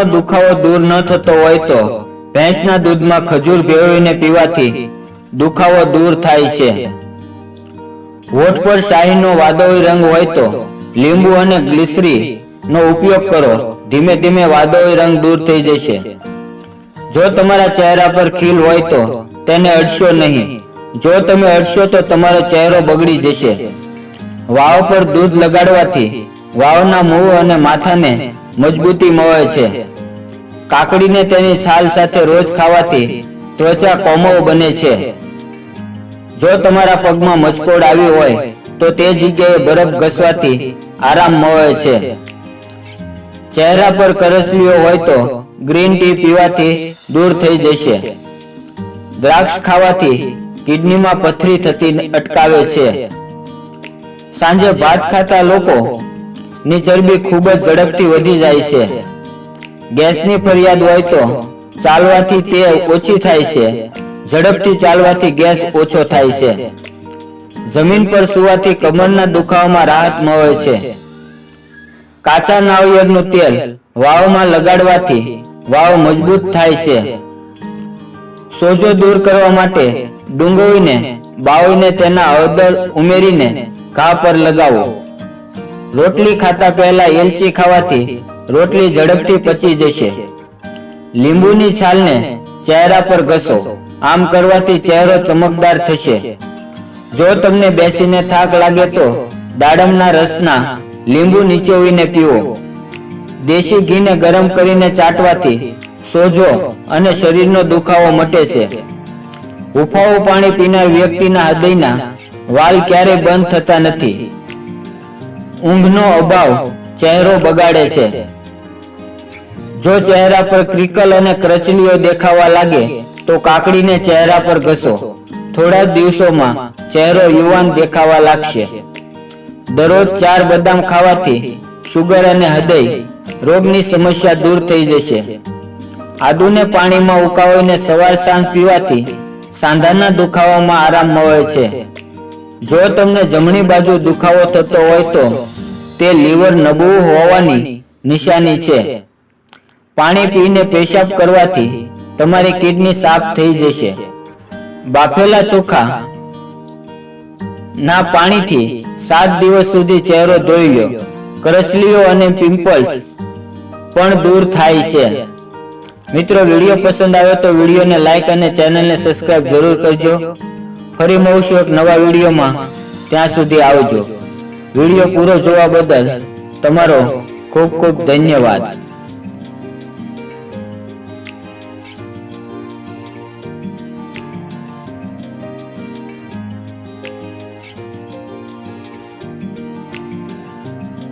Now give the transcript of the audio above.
કમરનો દુખાવો દૂર ન થતો હોય તો ભેંસના દૂધમાં ખજૂર ભેળવીને પીવાથી દુખાવો દૂર થાય છે. હોઠ પર શાહીનો વાદળી રંગ હોય તો લીંબુ અને ગ્લિસરી નો ઉપયોગ કરો. ધીમે ધીમે વાદળી રંગ દૂર થઈ જશે. જો તમારા ચહેરા પર ખીલ હોય તો તેને અડશો નહીં. જો તમે અડશો તો તમારો ચહેરો બગડી જશે. વાવ પર દૂધ લગાડવાથી વાવના મૂળ અને માથાને મજબૂતી મળે છે. કાકડીને તેની છાલ સાથે રોજ ખાવાથી ત્વચા કોમળ બને છે. જો તમારા પગમાં મચકોડ આવી હોય, તો તે જગ્યાએ બરફ ઘસવાથી આરામ મળે છે. ચહેરા પર કરસલીઓ હોય તો ગ્રીન ટી પીવાથી દૂર થઈ જશે. દ્રાક્ષ ખાવાથી કિડનીમાં પથરી થતી અટકાવે છે. સાંજે ભાત ખાતા લોકો ની ચરબી ખૂબ જ ઝડપથી વધી જાય છે. ગેસની ફરિયાદ હોય તો ચાલવાથી તે ઓછી થાય છે. ઝડપથી ચાલવાથી ગેસ ઓછો થાય છે. જમીન પર સુવાથી કમરના દુખાવામાં રાહત મળે છે. કાચા નાળિયેરનું તેલ વાવમાં લગાડવાથી વાવ મજબૂત થાય છે. સોજો દૂર કરવા માટે ડુંગળીને બાવીને તેના હળદર ઉમેરીને ઘા પર લગાવો. રોટલી ખાતા પહેલા એલચી ખાવાથી રોટલી ઝડપથી પચી જશે. લીંબુની છાલને ચહેરા પર ઘસો. આમ કરવાથી ચહેરો ચમકદાર થશે. જો તમને બેસીને થાક લાગે તો દાડમના રસના લીંબુ નીચોવીને પીવો. દેશી ઘીને ગરમ કરીને ચાટવાથી સોજો અને શરીરનો દુખાવો મટે છે. હુફાવું પાણી પીનાર વ્યક્તિના હૃદયના વાલ ક્યારેય બંધ થતા નથી. ઊંઘનો અભાવ ચહેરો બગાડે છે. જો ચહેરા પર ક્રિકલ અને કરચલીઓ દેખાવા લાગે, તો કાકડીને ચહેરા પર ઘસો. થોડા દિવસોમાં ચહેરો યુવાન દેખાવા લાગશે. દરરોજ ચાર બદામ ખાવાથી શુગર અને હૃદય રોગની સમસ્યા દૂર થઈ જશે. આદુને પાણીમાં ઉકાળીને સવાર સાંજ પીવાથી સાંધાના દુખાવામાં આરામ મળે છે. જો તમને જમણી બાજુ દુખાવો થતો હોય તો તે લીવર નબળું હોવાની નિશાની છે. પાણી પીને પેશાબ કરવાથી તમારી કિડની સાફ થઈ જશે. બાફેલા ચોખા ના પાણીથી સાત દિવસ સુધી ચહેરો ધોઈ લો. કરચલીઓ અને પિમ્પલ્સ પણ દૂર થાય છે. મિત્રો વીડિયો પસંદ આવ્યો તો વિડીયોને લાઈક અને ચેનલને સબસ્ક્રાઇબ જરૂર કરજો. ફરી મળશું એક નવા વિડીયોમાં. ત્યાં સુધી આવજો. વીડિયો પૂરો જોવા બદલ તમારો ખૂબ ખૂબ ધન્યવાદ.